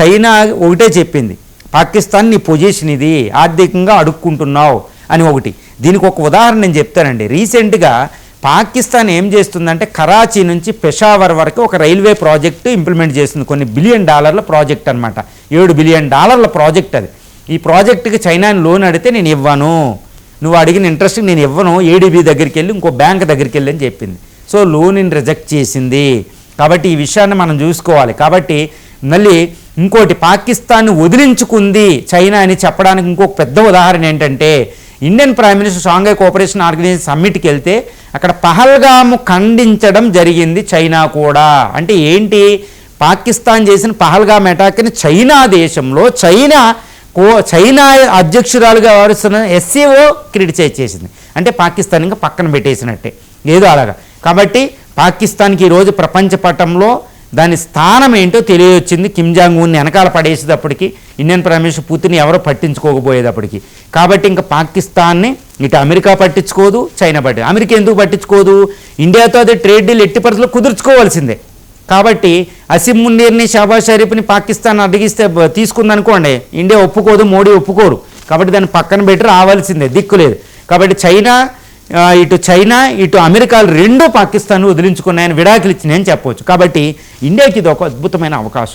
China ఒకటే చెప్పింది పాకిస్తాన్ నీ పొజిషన్ ఇది ఆర్థికంగా అడుక్కుంటున్నావు అని ఒకటి. దీనికి ఒక ఉదాహరణ నేను చెప్తానండి. రీసెంట్గా పాకిస్తాన్ ఏం చేస్తుందంటే కరాచీ నుంచి పెషావర్ వరకు ఒక రైల్వే ప్రాజెక్టు ఇంప్లిమెంట్ చేస్తుంది. కొన్ని బిలియన్ డాలర్ల ప్రాజెక్ట్ అనమాట ఏడు బిలియన్ డాలర్ల ప్రాజెక్ట్ అది. ఈ ప్రాజెక్టుకి చైనాని లోన్ అడిగితే నేను ఇవ్వను. నువ్వు అడిగిన ఇంట్రెస్ట్ నేను ఇవ్వను. ఏడీబీ దగ్గరికి వెళ్ళి ఇంకో బ్యాంక్ దగ్గరికి వెళ్ళి అని చెప్పింది. సో లోన్ని రిజెక్ట్ చేసింది. కాబట్టి ఈ విషయాన్ని మనం చూసుకోవాలి. కాబట్టి మళ్ళీ ఇంకోటి పాకిస్తాన్ వదిలించుకుంది చైనా అని చెప్పడానికి ఇంకొక పెద్ద ఉదాహరణ ఏంటంటే Indian prime minister Shanghai cooperation organisation సమ్మిట్కి వెళ్తే అక్కడ పహల్గాము ఖండించడం జరిగింది చైనా కూడా. అంటే ఏంటి? పాకిస్తాన్ చేసిన పహల్గామ్ అటాక్ని చైనా దేశంలో చైనా కో చైనా అధ్యక్షురాలుగా వ్యవహరిస్తున్న ఎస్సీఓ క్రిటిసైజ్ చేసింది. అంటే పాకిస్తాన్ ఇంకా పక్కన పెట్టేసినట్టే. ఏదో అలాగా. కాబట్టి పాకిస్తాన్కి ఈరోజు ప్రపంచ పటంలో దాని స్థానం ఏంటో తెలియవచ్చింది కిమ్ జాంగ్ ఉన్ని వెనకాల పడేసేటప్పటికి ఇండియన్ ప్రైమ్ మినిస్టర్ పుతిన్ ఎవరో పట్టించుకోకపోయేటప్పటికి. కాబట్టి ఇంకా పాకిస్తాన్ని ఇటు అమెరికా పట్టించుకోదు చైనా పట్టి అమెరికా ఎందుకు పట్టించుకోదు? ఇండియాతో అది ట్రేడ్ డీల్ ఎట్టి పరిస్థితుల్లో కుదుర్చుకోవాల్సిందే. కాబట్టి అసిమ్ మున్నీర్ని షాబాజ్ షరీఫ్ని పాకిస్తాన్ అడిగిస్తే తీసుకుందనుకోండి ఇండియా ఒప్పుకోదు మోడీ ఒప్పుకోరు కాబట్టి దాన్ని పక్కన పెట్టి రావాల్సిందే దిక్కు లేదు. కాబట్టి చైనా ఇటు చైనా ఇటు అమెరికాలు రెండూ పాకిస్తాన్ వదిలించుకున్నాయని విడాకులు ఇచ్చినాయని చెప్పవచ్చు. కాబట్టి ఇండియాకి ఇది ఒక అద్భుతమైన అవకాశం.